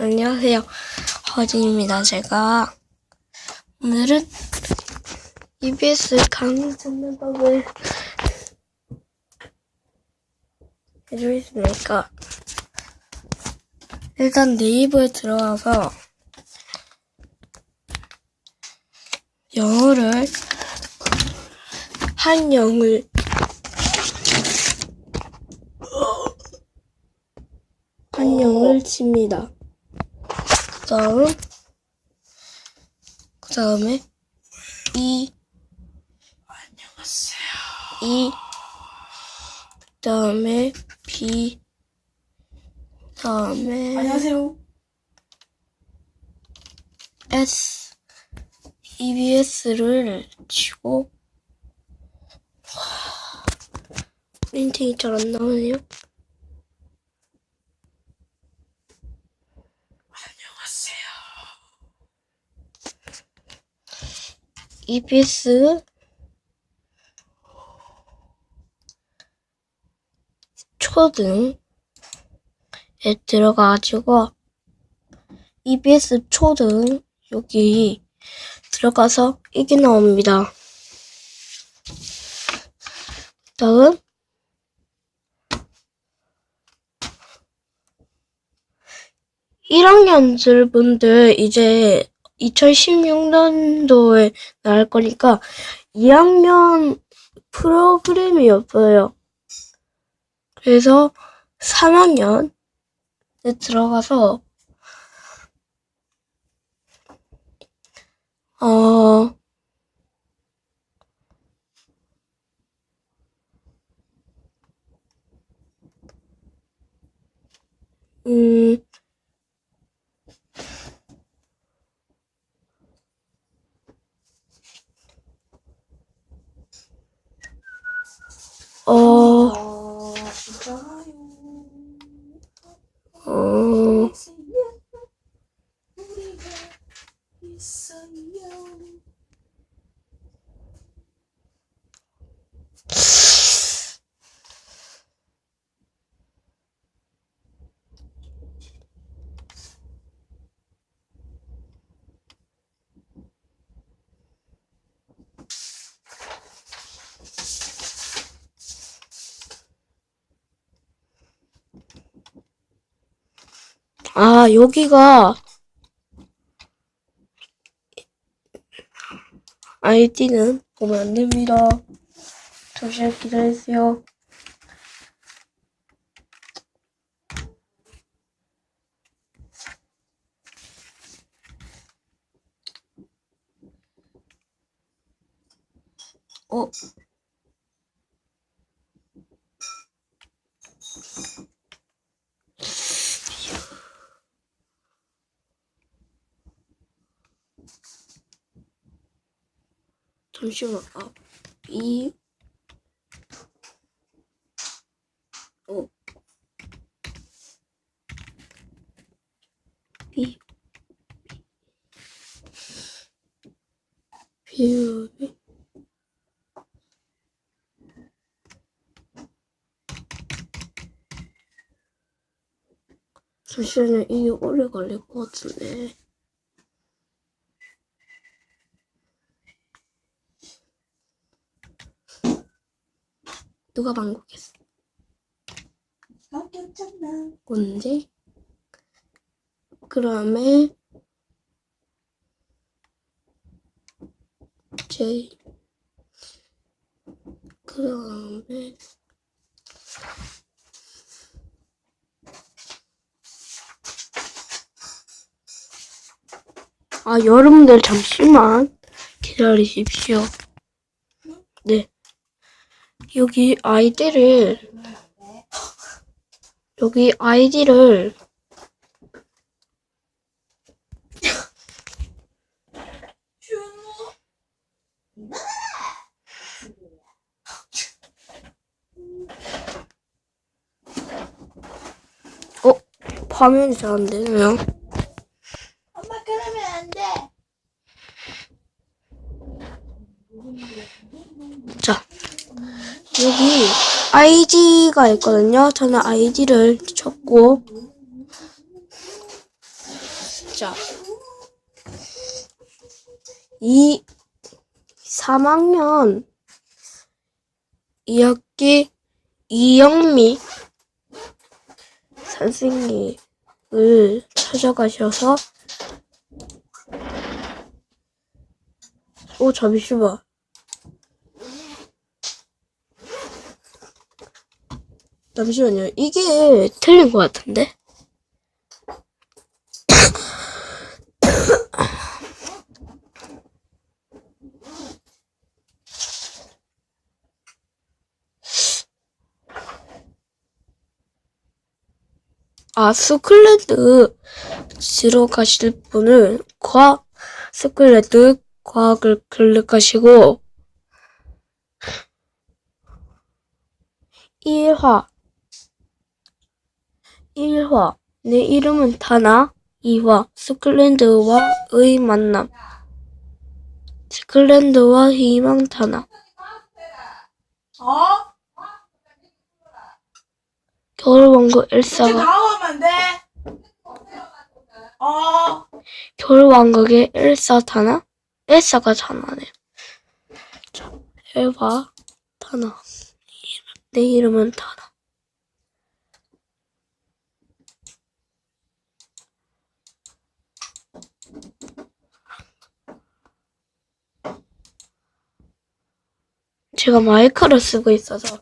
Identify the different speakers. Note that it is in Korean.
Speaker 1: 안녕하세요. 허진입니다. 제가 오늘은 EBS 강의 듣는 법을 해주겠습니까? 일단 네이버에 들어가서 영어를 한영을 한영을 칩니다. 그 다음, 그 다음에, 이, 안녕하세요. 이, 그 다음에, 비, 그 다음에,
Speaker 2: 안녕하세요.
Speaker 1: S, EBS를 치고, 프린팅이 잘 안 나오네요. EBS 초등에 들어가가지고 EBS 초등 여기 들어가서 이게 나옵니다. 다음. 일학년들 분들 이제 2016년도에 나올 거니까 2학년 프로그램이 없어요. 그래서 3학년에 들어가서 어 음, 어,
Speaker 2: 어, 좋아요.
Speaker 1: 어,
Speaker 2: 우리가 있어요.
Speaker 1: 아, 여기가 아이디는 보면 안 됩니다. 잠시만 기다리세요. 어, 잠시만. 아, 이, 어, 비, 비율이 잠시만요. 이게 오래 걸릴 것 같은데. 누가 방콕했어?
Speaker 2: 바뀌었잖아.
Speaker 1: 언제? 그다음에 J 그다음에 아 여러분들 잠시만 기다리십시오. 네 여기 아이디를 여기 아이디를. 어 화면이 잘안 되네요. 아이디가 있거든요. 저는 아이디를 쳤고. 자. 2, 3학년 2학기 이영미 선생님을 찾아가셔서 오 잠시만. 잠시만요. 이게 틀린 것 같은데? 아, 스클랜드 지러 가실 분은 과학, 스클랜드 과학을 클릭하시고 1화 1화 내 이름은 다나 2화 스클랜드와의 만남 스클랜드와 희망 다나
Speaker 2: 어?
Speaker 1: 겨울왕국 엘사가
Speaker 2: 나오면 돼? 어?
Speaker 1: 겨울왕국의 엘사 다나? 엘사가 다나네. 자, 에바 다나. 내 이름은 다나. 제가 마이크를 쓰고 있어서